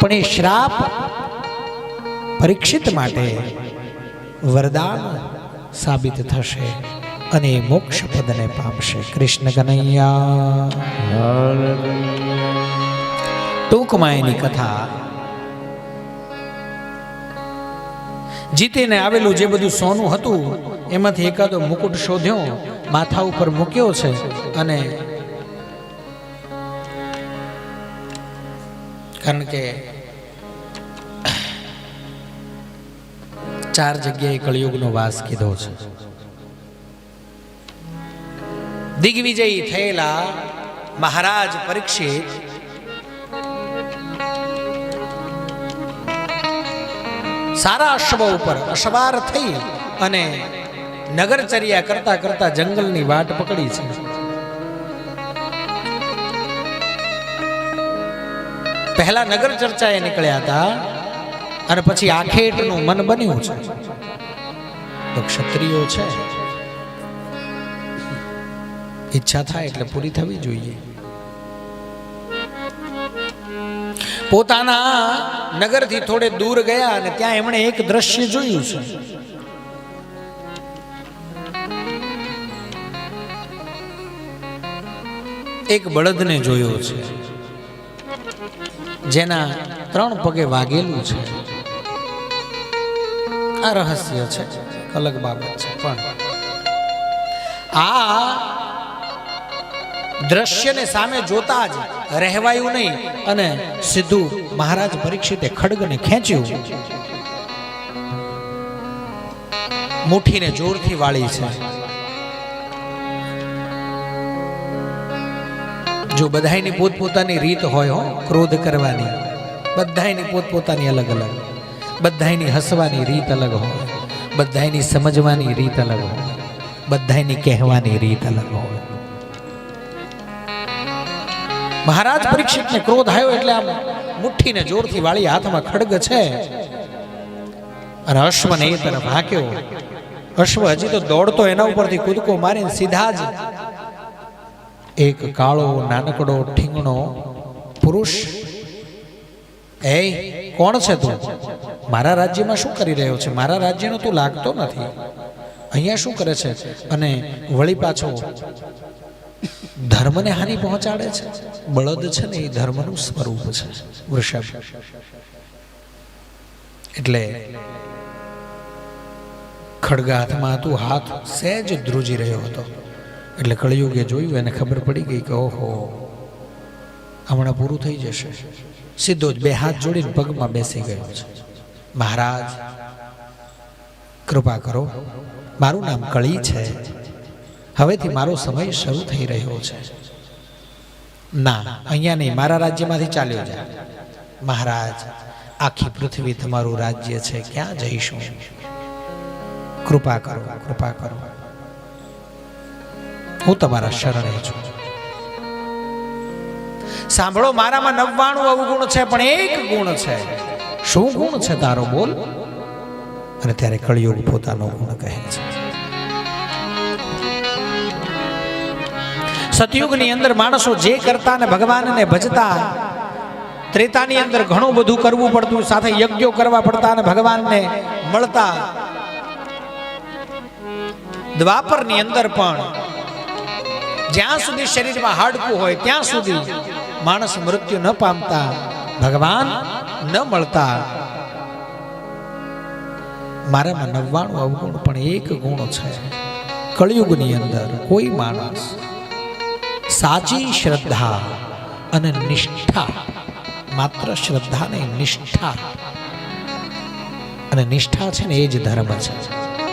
પણ એ શ્રાપ પરીક્ષિત માટે વરદાન સાબિત થશે અને મોક્ષ પદને પામશે. કૃષ્ણ કનૈયા. ટૂંકમાં એની કથા. જીતીને આવેલું જે બધું સોનું હતું, એમાંથી એકાદો મુકુટ શોધ્યો, માથા ઉપર મૂક્યો છે અને કારણ કે ચાર જગ્યાએ કળિયુગનો વાસ કીધો છે. દિગ્વિજયી થયેલા મહારાજ પરીક્ષિત સારા અશ્વ ઉપર અશ્વાર થઈ અને નગરચર્યા કરતા કરતા જંગલની વાટ પકડી છે. પહેલા નગર ચર્ચાએ નીકળ્યા હતા. અને પછી આખેટનું મન બન્યું છે. તો ક્ષત્રિયો છે. ઈચ્છા થાય એટલે પૂરી થવી જોઈએ. પોતાના નગરથી થોડે દૂર ગયા અને ત્યાં એમણે એક દ્રશ્ય જોયું છે. એક બળદને જોયો છે. જેના ત્રણ પગે વાગેલું છે. આ રહસ્ય છે. અલગ બાબત છે. પણ આ દ્રશ્યને સામે જોતા જ રહેવાયું નહીં અને સીધું મહારાજ પરીક્ષિતે ખડગને ખેંચ્યું. મુઠ્ઠીને જોરથી વાળી છે. જો બધાયની પોતપોતાની રીત હોય હો ક્રોધ કરવાની. બધાયની પોતપોતાની અલગ અલગ બધાયની હસવાની રીત અલગ હોય. બધાયની સમજવાની રીત અલગ હોય. બધાયની કહેવાની રીત અલગ હોય. મહારાજ પરીક્ષિતને ક્રોધ આવ્યો એટલે આમ મુઠ્ઠીને જોરથી વાળી હાથમાં ખડગ છે. અને અશ્વને એ તરફ હાંક્યો. અશ્વ હજી તો દોડતો એના ઉપરથી કૂદકો મારીને સીધા જ એક કાળો નાનકડો ઠીંગણો પુરુષ એ, કોણ છે તું? મારા રાજ્યમાં શું કરી રહ્યો છે? મારા રાજ્યનો તું લાગતો નથી. અહીંયા શું કરે છે? અને વળી પાછો ધર્મને હાનિ પહોંચાડે છે? બળદ છે ને એ ધર્મનું સ્વરૂપ છે, વૃષભ. એટલે ખડગા હાથમાં હતું હાથ સહેજ ધ્રુજી રહ્યો હતો. એટલે કળિયુગે જોયું, એને ખબર પડી ગઈ કે, ઓહો હમણાં પૂરું થઈ જશે. સીધો જ બે હાથ જોડીને પગમાં બેસી ગયો છે. મહારાજ, કૃપા કરો, મારું નામ કળી છે. હવેથી મારો સમય શરૂ થઈ રહ્યો છે. ના, અહીંયા નહીં, મારા રાજ્યમાંથી ચાલ્યો જાય મહારાજ, આખી પૃથ્વી તમારું રાજ્ય છે, ક્યાં જઈશું? કૃપા કરો કૃપા કરો. હું તમારા શરણે છું. સાંભળો, મારામાં નવ્વાણું અવગુણ છે, પણ એક ગુણ છે. શું ગુણ છે તારો? બોલ. અને ત્યારે કળિયુગ પોતાનો ગુણ કહે છે. સતયુગની અંદર માણસો જે કરતા ને ભગવાનને ભજતા, ત્રેતાની અંદર ઘણું બધું કરવું પડતું, સાથે યજ્ઞો કરવા પડતા અને ભગવાનને મળતા. દ્વાપરની અંદર પણ જ્યાં સુધી શરીરમાં હાડકું હોય, ત્યાં સુધી માણસ મૃત્યુ ન પામતા, ભગવાન ન મળતા. મારામાં નવ્વાણું અવગુણ પણ એક ગુણ છે. કળિયુગની અંદર કોઈ માણસ સાચી શ્રદ્ધા અને નિષ્ઠા, માત્ર શ્રદ્ધા નહીં નિષ્ઠા. અને નિષ્ઠા છે ને એ જ ધર્મ છે.